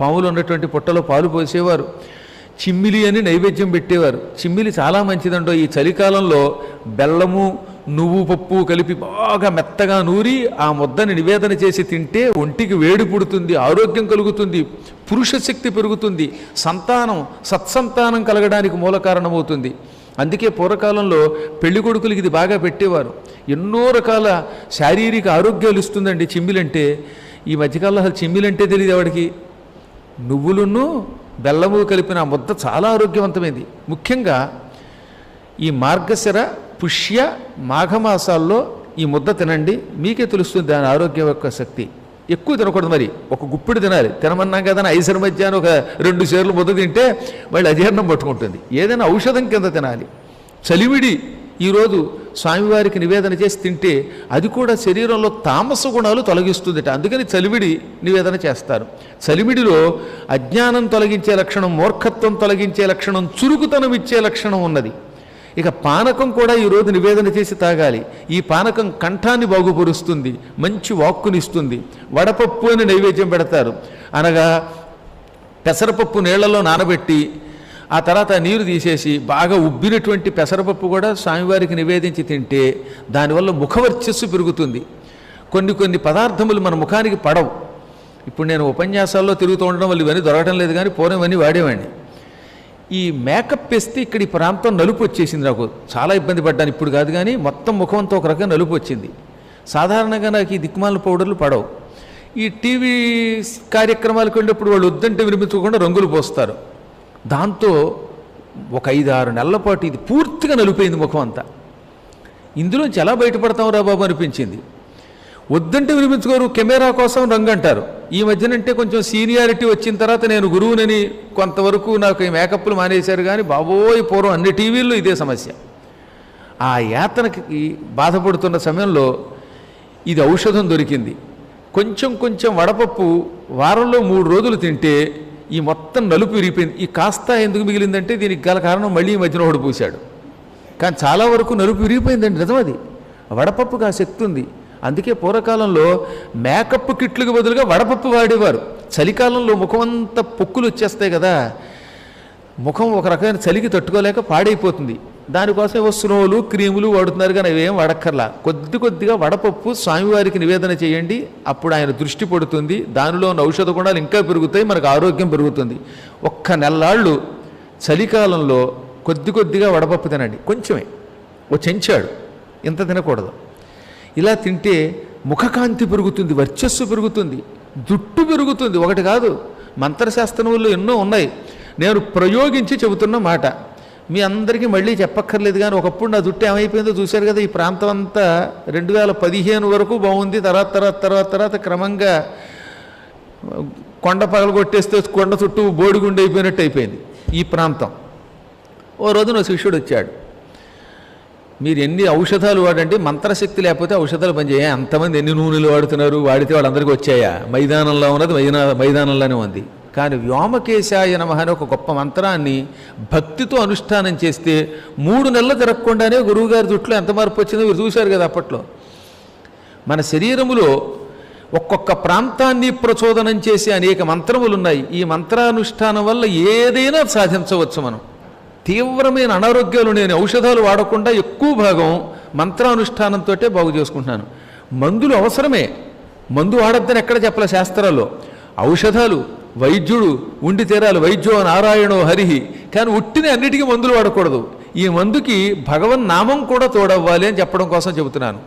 పాములు ఉన్నటువంటి పుట్టలో పాలు పోసేవారు. చిమ్మిలి అని నైవేద్యం పెట్టేవారు. చిమ్మిలి చాలా మంచిదండో ఈ చలికాలంలో బెల్లము నువ్వు పప్పు కలిపి బాగా మెత్తగా నూరి ఆ ముద్దని నివేదన చేసి తింటే ఒంటికి వేడి పుడుతుంది ఆరోగ్యం కలుగుతుంది పురుష శక్తి పెరుగుతుంది సంతానం సత్సంతానం కలగడానికి మూల కారణమవుతుంది. అందుకే పూర్వకాలంలో పెళ్ళి కొడుకులకి ఇది బాగా పెట్టేవారు. ఎన్నో రకాల శారీరక ఆరోగ్యాలు ఇస్తుందండి చిమ్మిలంటే. ఈ మధ్యకాలంలో అసలు చిమ్మిలంటే తెలియదు ఎవడికి. నువ్వులను బెల్లము కలిపిన ఆ ముద్ద చాలా ఆరోగ్యవంతమైంది. ముఖ్యంగా ఈ మార్గశిర పుష్య మాఘమాసాల్లో ఈ ముద్ద తినండి. మీకే తెలుస్తుంది దాని ఆరోగ్యం యొక్క శక్తి. ఎక్కువ తినకూడదు మరి. ఒక గుప్పిడి తినాలి. తినమన్నాం కదా అని మధ్యాహ్నం ఒక రెండు సేర్లు ముద్ద తింటే వాళ్ళు అజీర్ణం పట్టుకుంటుంది. ఏదైనా ఔషధం కింద తినాలి. చలివిడి ఈరోజు స్వామివారికి నివేదన చేసి తింటే అది కూడా శరీరంలో తామస గుణాలు తొలగిస్తుందిట. అందుకని చలివిడి నివేదన చేస్తారు. చలివిడిలో అజ్ఞానం తొలగించే లక్షణం మూర్ఖత్వం తొలగించే లక్షణం చురుకుతనం ఇచ్చే లక్షణం ఉన్నది. ఇక పానకం కూడా ఈరోజు నివేదన చేసి తాగాలి. ఈ పానకం కంఠాన్ని బాగుపరుస్తుంది మంచి వాక్కునిస్తుంది. వడపప్పు అని నైవేద్యం పెడతారు. అనగా పెసరపప్పు నీళ్ళలో నానబెట్టి ఆ తర్వాత నీరు తీసేసి బాగా ఉబ్బినటువంటి పెసరపప్పు కూడా స్వామివారికి నివేదించి తింటే దానివల్ల ముఖవర్చస్సు పెరుగుతుంది. కొన్ని కొన్ని పదార్థములు మన ముఖానికి పడవు. ఇప్పుడు నేను ఉపన్యాసాల్లో తిరుగుతూ ఉండడం వల్ల ఇవన్నీ దొరకడం లేదు కానీ పూర్వం వాడేవాడిని. ఈ మేకప్ వేస్తే ఇక్కడ ఈ ప్రాంతం నలుపు వచ్చేసింది నాకు. చాలా ఇబ్బంది పడ్డాను. ఇప్పుడు కాదు కానీ మొత్తం ముఖంతో ఒక రకంగా నలుపు వచ్చింది. సాధారణంగా నాకు ఈ దిక్కుమాల పౌడర్లు పడవు. ఈ టీవీ కార్యక్రమాలకు వెళ్ళినప్పుడు వాళ్ళు వద్దంటే వినిపించకుండా రంగులు పోస్తారు. దాంతో ఒక ఐదు ఆరు నెలల పాటు ఇది పూర్తిగా నలిపోయింది ముఖం అంతా. ఇందులోంచి ఎలా బయటపడతాం రా బాబు అనిపించింది. వద్దంటే వినిపించుకోరు కెమెరా కోసం రంగు అంటారు ఈ మధ్యనంటే కొంచెం సీనియారిటీ వచ్చిన తర్వాత నేను గురువునని కొంతవరకు నాకు ఈ మేకప్లు మానేశారు కానీ బాబోయ్ పూర్వం అన్ని టీవీల్లో ఇదే సమస్య. ఆ యాతనకి బాధపడుతున్న సమయంలో ఇది ఔషధం దొరికింది. కొంచెం కొంచెం వడపప్పు వారంలో మూడు రోజులు తింటే ఈ మొత్తం నలుపు విరిగిపోయింది. ఈ కాస్త ఎందుకు మిగిలిందంటే దీనికి గల కారణం మళ్ళీ ఈ మధ్యన ఒకడు పూశాడు. కానీ చాలా వరకు నలుపు విరిగిపోయిందండి నిజమది వడపప్పుకు ఆ శక్తి ఉంది. అందుకే పూర్వకాలంలో మేకప్ కిట్లకు బదులుగా వడపప్పు వాడేవారు. చలికాలంలో ముఖం అంతా పొక్కులు వచ్చేస్తాయి కదా ముఖం ఒక రకమైన చలికి తట్టుకోలేక పాడైపోతుంది. దానికోసం ఏవో స్నోలు క్రీములు వాడుతున్నారు కానీ అవేం వాడక్కర్లా. కొద్ది కొద్దిగా వడపప్పు స్వామివారికి నివేదన చేయండి. అప్పుడు ఆయన దృష్టి పడుతుంది. దానిలో ఉన్న ఔషధ గుణాలు ఇంకా పెరుగుతాయి. మనకు ఆరోగ్యం పెరుగుతుంది. ఒక్క నెల్లాళ్ళు చలికాలంలో కొద్ది కొద్దిగా వడపప్పు తినండి. కొంచెమే. ఓ చెంచాడు. ఇంత తినకూడదు. ఇలా తింటే ముఖకాంతి పెరుగుతుంది వర్చస్సు పెరుగుతుంది జుట్టు పెరుగుతుంది. ఒకటి కాదు మంత్రశాస్త్రములు ఎన్నో ఉన్నాయి. నేను ప్రయోగించి చెబుతున్న మాట. మీ అందరికీ మళ్ళీ చెప్పక్కర్లేదు కానీ ఒకప్పుడు నా జుట్టు ఏమైపోయిందో చూశారు కదా ఈ ప్రాంతం అంతా రెండు వేల పదిహేను వరకు బాగుంది. తర్వాత తర్వాత తర్వాత తర్వాత క్రమంగా కొండ పగలు కొట్టేస్తే కొండ చుట్టూ బోడిగుండి అయిపోయినట్టు అయిపోయింది ఈ ప్రాంతం. ఓ రోజు నా శిష్యుడు వచ్చాడు. మీరు ఎన్ని ఔషధాలు వాడండి మంత్రశక్తి లేకపోతే ఔషధాలు పనిచేయ? అంతమంది ఎన్ని నూనెలు వాడుతున్నారు? వాడితే వాళ్ళందరికీ వచ్చాయా? మైదానంలో ఉన్నది మైదాన మైదానంలోనే ఉంది. కానీ వ్యోమకేశాయ నమ అనే ఒక గొప్ప మంత్రాన్ని భక్తితో అనుష్ఠానం చేస్తే మూడు నెలలు తిరగకుండానే గురువుగారి జుట్లో ఎంత మార్పు వచ్చిందో మీరు చూశారు కదా అప్పట్లో. మన శరీరములో ఒక్కొక్క ప్రాంతాన్ని ప్రచోదనం చేసే అనేక మంత్రములు ఉన్నాయి. ఈ మంత్రానుష్ఠానం వల్ల ఏదైనా సాధించవచ్చు మనం. తీవ్రమైన అనారోగ్యాలు నేను ఔషధాలు వాడకుండా ఎక్కువ భాగం మంత్రానుష్ఠానంతో బాగు చేసుకుంటున్నాను. మందులు అవసరమే. మందు వాడద్దని ఎక్కడ చెప్పలే శాస్త్రాల్లో? ఔషధాలు. వైద్యుడు ఉండి తీరాలి. వైద్యో నారాయణో హరిహి కానీ ఉట్టిని అన్నిటికీ మందులు వాడకూడదు. ఈ మందుకి భగవన్ నామం కూడా తోడవ్వాలి అని చెప్పడం కోసం చెబుతున్నాను.